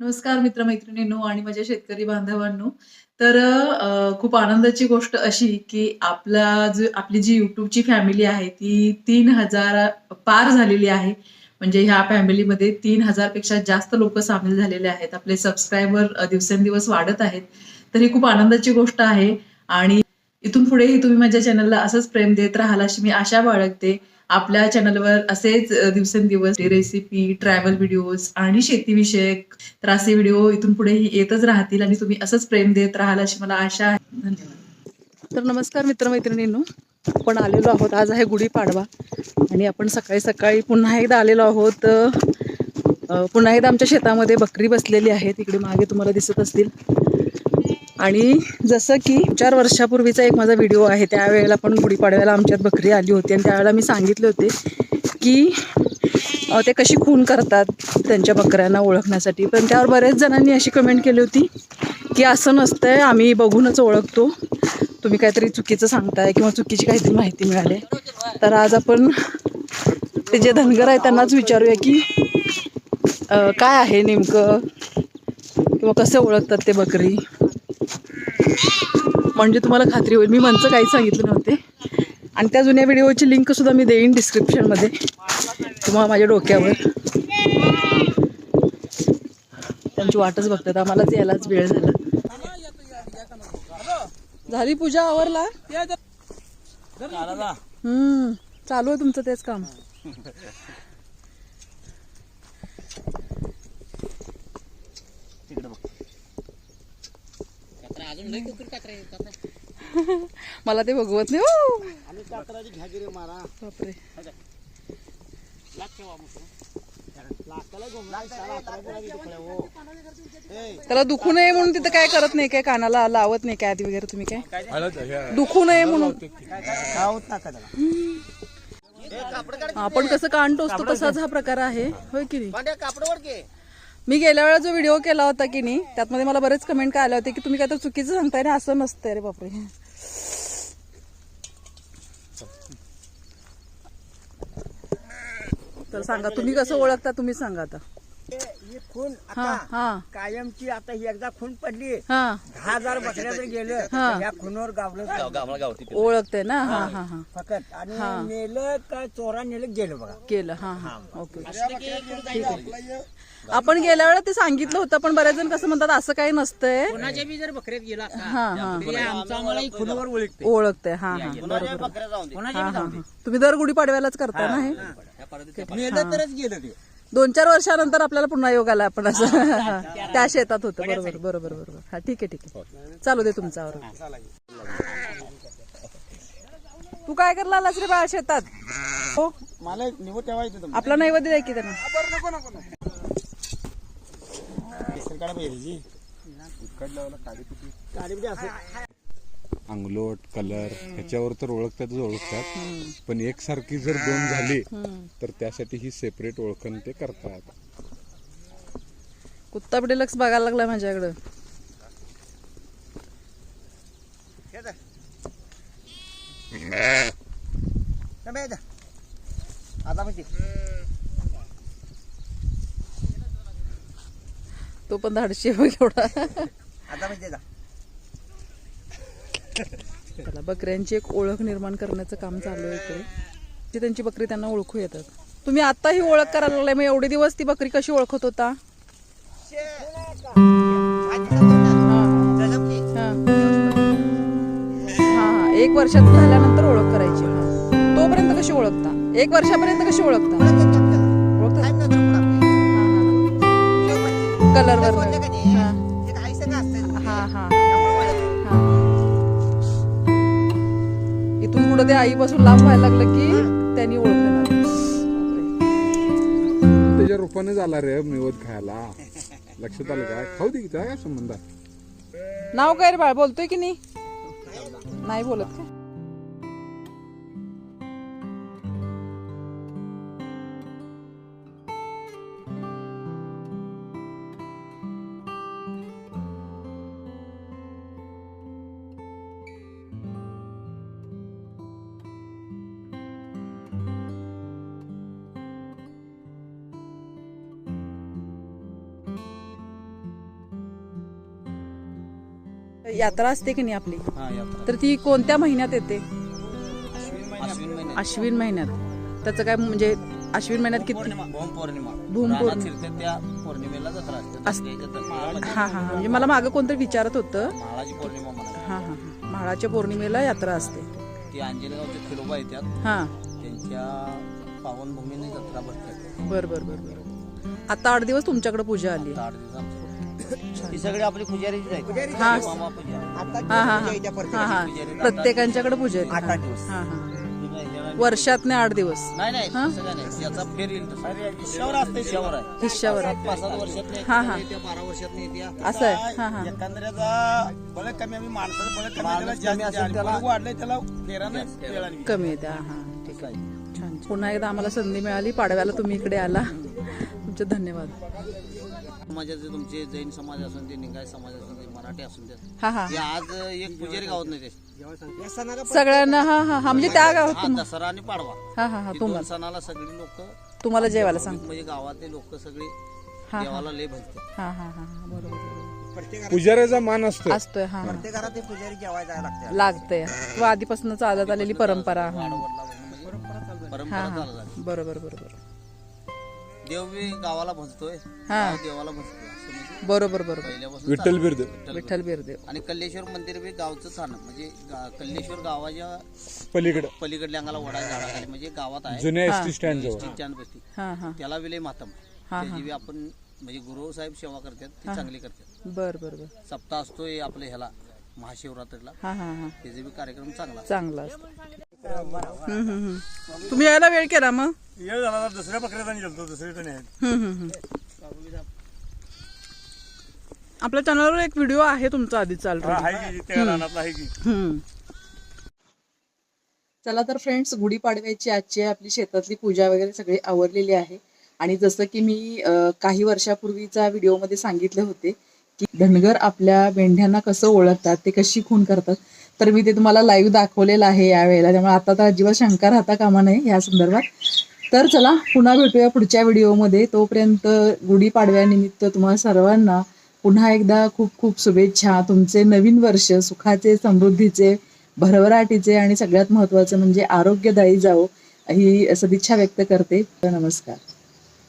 नमस्कार मित्रमैत्रिणींनो आणि माझ्या शेतकरी बांधवांनो. तर खूप आनंदाची गोष्ट अशी की आपला जो आपली जी युट्यूबची फॅमिली आहे ती तीन हजार पार झालेली आहे. म्हणजे ह्या फॅमिलीमध्ये तीन हजारपेक्षा जास्त लोक सामील झालेले आहेत. आपले सबस्क्रायबर दिवसेंदिवस वाढत आहेत. तर ही खूप आनंदाची गोष्ट आहे. आणि इथून पुढेही तुम्ही माझ्या चॅनलला असंच प्रेम देत राहाल अशी मी आशा बाळगते. आपल्या चॅनलवर असेच दिवसेंदिवस रेसिपी ट्रॅव्हल व्हिडिओज आणि शेतीविषयक तर असे व्हिडिओ इथून पुढेही येतच राहतील आणि तुम्ही असंच प्रेम देत राहाल अशी मला आशा आहे. धन्यवाद. तर नमस्कार मित्रमैत्रिणींनो. आपण आलेलो आहोत. आज आहे गुढीपाडवा आणि आपण सकाळी सकाळी पुन्हा एकदा आलेलो आहोत. पुन्हा एकदा आमच्या शेतामध्ये बकरी बसलेली आहे. तिकडे मागे तुम्हाला दिसत असतील. आणि जसं की चार वर्षापूर्वीचा एक माझा व्हिडिओ आहे त्यावेळेला पण गुढीपाडव्याला आमच्यात बकरी आली होती आणि त्यावेळेला मी सांगितले होते की ते कशी खून करतात त्यांच्या बकऱ्यांना ओळखण्यासाठी. पण त्यावर बऱ्याच जणांनी अशी कमेंट केली होती की असं नसतं आहे आम्ही बघूनच ओळखतो. तुम्ही काहीतरी चुकीचं सांगताय किंवा चुकीची काहीतरी माहिती मिळाली. तर आज आपण ते जे धनगर आहे त्यांनाच विचारूया की काय आहे नेमकं? किंवा कसं ओळखतात ते बकरी? म्हणजे तुम्हाला खात्री होईल. मी मंच काहीच सांगितलं नव्हते. आणि त्या जुन्या व्हिडिओची लिंक सुद्धा मी देईन डिस्क्रिप्शनमध्ये. किंवा माझ्या डोक्यावर. त्यांची वाटच बघतात. आम्हालाच यायलाच वेळ झाला. झाली पूजा आवरला? हम्म. चालू आहे तुमचं तेच काम. मला ते बघवत नाही हो. बापरे. त्याला दुखू नये म्हणून तिथं काय करत नाही काय कानाला लावत नाही काय आधी वगैरे तुम्ही काय? दुखू नये म्हणून. आपण कसं कान टोचतो तसाच हा प्रकार आहे. होय की नाही? मी गेल्या वेळा जो व्हिडिओ केला होता की नाही त्यातमध्ये मला बरेच कमेंट काय आले होते की तुम्ही काय तर चुकीचं सांगताय ना असं नसतंय रे बापरे. तर सांगा तुम्ही कसं ओळखता तुम्ही सांगा आता. ही खून हा आता हा कायमची आता ही एकदा खून पडली हा. दहा हजार बकऱ्या जर गेलं हा. या खूनवर गावलं ओळखते ना? हा हा. हा फकत. आणि नेलं का चोरा नेलं गेलं बघा. केलं हा हा. ओके. ठीक आहे. आपण गेल्या वेळा ते सांगितलं होतं पण बऱ्याच जण कसं म्हणतात असं काही नसतंय. कोणाच्या बी जर बकऱ्यात गेला हा हा. तरी आमचं आम्हाला ही खुलीवर ओळखते. ओळखते हा हा. बरोबर कोणाच्या हा हा हा. तुम्ही दर गुढीपाडव्यालाच करता ना हे? नेलं तरच गेलं ते. दोन चार वर्षानंतर आपल्याला पुन्हा योग आला आपण असं. हा. त्या शेतात होतं. बरोबर बरोबर बरोबर. हा ठीक आहे ठीक आहे. चालू दे तुमच्यावर. तू काय करला आलास रे बाळा शेतात? हो? मला निवड ठेवायचं आपला नैवेद्य द्या की त्यांना? अंगलोट कलर ह्याच्यावर तर ओळखतातच ओळखतात. पण एकसारखी जर दोन झाली तर त्यासाठी ही सेपरेट ओळखण ते करतात. कुत्ता लक्ष बघायला लागलाय माझ्याकडं. तो पण धाडशी एवढा. आता माहिती का त्याला. बकऱ्यांची एक ओळख निर्माण करण्याचं काम चालू आहे इकडे. जी त्यांची बकरी त्यांना ओळखू येतात. तुम्ही आता ही ओळख करायला लागलाय मग एवढे दिवस ती बकरी कशी ओळखत होता? हा. एक वर्षात झाल्यानंतर ओळख करायची. तोपर्यंत कशी ओळखता? एक वर्षापर्यंत कशी ओळखता? ओळखता? कलर पुढे ते आईपासून लांब व्हायला लागलं की त्यांनी ओळखणार त्याच्या रूपाने झाला रे मिवत खायला. लक्षात आलं काय खाऊ दे की काय संबंध आहे? नाव काय रे बाळ? बोलतोय की नाही? नाही बोलत काय यात्रा असते की नाही आपली? हा यात्रा. तर ती कोणत्या महिन्यात येते? अश्विन महिन्यात. अश्विन महिन्यात. त्याचं काय म्हणजे अश्विन महिन्यात किती? पौर्णिमा. भूम पौर्णिमा. भूम रानात पौर्णिमा. शिरते त्या पौर्णिमेला जत्रा असते. अस- दसऱ्याच्या तर माळाची हा हा हा. म्हणजे मला मागं कोणतरी विचारत होतं. माळाची पौर्णिमा म्हणा. हा हा हा. म्हाळाच्या पौर्णिमेला यात्रा असते. ती अंजनेगावचे खिलोबा येतात हा. त्यांच्या पावनभूमीने जत्रा भरतात बर बर बर बर. आता आठ दिवस तुमच्याकडे पूजा आली आठ दिवसांचं ती सगळी आपली पुजारीची आहे हा. मामा पुजारी. हा हा हा. हा हा. प्रत्येकांच्याकडे पूजा आहे. हा हा. हा वर्षातने आठ दिवस. नाही नाही हा? तसं काय नाही. याचा फेर येईल तसं. हिश्श्यावर असते हिश्श्यावर आहे. हिश्श्यावर पाच सात वर्षात हा, हा. येत्या बारा वर्षात येत्या असं आहे. हा हा. एकंदऱ्याचा बळ कमी आम्ही माणसाचं बळ कमी त्याला जास्त आहे. बळ वाढलंय त्याला फेरानं वेळाने. कमी येते. हा हा. ठीक आहे. छान छान. पुन्हा एकदा आम्हाला संधी मिळाली. पाडव्याला तुम्ही इकडे आला. तुमचे धन्यवाद. समाजाचे तुमचे जैन समाज असून ते निंगाय समाज असून ते मराठी असून ते. हा हा. हे आज एक पुजारी गावात नाही ते. सगळ्यांना हा हा हा. म्हणजे त्या गावात हा तुम दसरा आणि पाडवा. हा हा हा. हे तुम्हाला. सणाला सगळी लोक तुम्हाला जेवायला सांग. म्हणजे गावातले लोक सगळे हा. देवाला लय भजते. हा हा हा हा. बरोबर. बरोबर. पुजाऱ्याचा मान असतो असतोय हा हा. प्रत्येक घरात ते पुजारी जेवायला जायला लागते लागतंय. किंवा आधीपासून चालत आलेली परंपरा. हा म्हणजे परंपरा चालू झाली. बरोबर बरोबर. देव बी गावाला भजतोय. हा. गाव देवाला भजतोय असं म्हणजे बरोबर बरोबर. पहिल्यापासून विठ्ठल चालू. बिरद विठ्ठल बिरदेव. आणि कल्लेश्वर मंदिर बी गावचं स्थानक म्हणजे गा- कल्लेश्वर गावाच्या पलीकडे. पलीकडल्या अंगाला वडा झाडाखाली म्हणजे गावात आहे. जुन्या एस टी स्टँड जवळ. हा हा. त्याला विलय मातम हा, त्याची बी आपण म्हणजे गुरु साहेब सेवा करतात ती चांगली करतात. बर बर बर. सप्ताह असतोय आपल्या ह्याला महाशिवरात्रीला. हा हा हा. त्याचे बी कार्यक्रम चांगला चांगला असतं. तुम्ही यायला वेळ केला मग? येळ झाला तर दुसऱ्या बकऱ्याचा गेलतो दुसरीकडे नाही. हम्म, हम्म, हम्म. आपल्या चॅनलवर एक व्हिडिओ आहे तुमचा आधी चालू आहे की त्या रानातला आहे की. चला तर फ्रेंड्स गुढीपाडव्याची आजची आपली शेतातली पूजा वगैरे सगळी आवरलेली आहे. आणि जसं की मी काही वर्षापूर्वीचा व्हिडिओमध्ये सांगितले होते की धनगर आपल्या मेंढ्यांना कसं ओळखतात ते कशी खून करतात. तर मी ते तुम्हाला लाईव्ह दाखवलेलं आहे यावेळेला. त्यामुळे आता तर अजिबात शंका राहता कामा नये या संदर्भात. तर चला पुन्हा भेटूया पुढच्या व्हिडिओमध्ये तोपर्यंत गुढीपाडव्यानिमित्त तुम्हाला सर्वांना पुन्हा एकदा खूप खूप शुभेच्छा. तुमचे नवीन वर्ष सुखाचे समृद्धीचे भरभराटीचे आणि सगळ्यात महत्त्वाचं म्हणजे आरोग्यदायी जावो ही सदिच्छा व्यक्त करते. नमस्कार.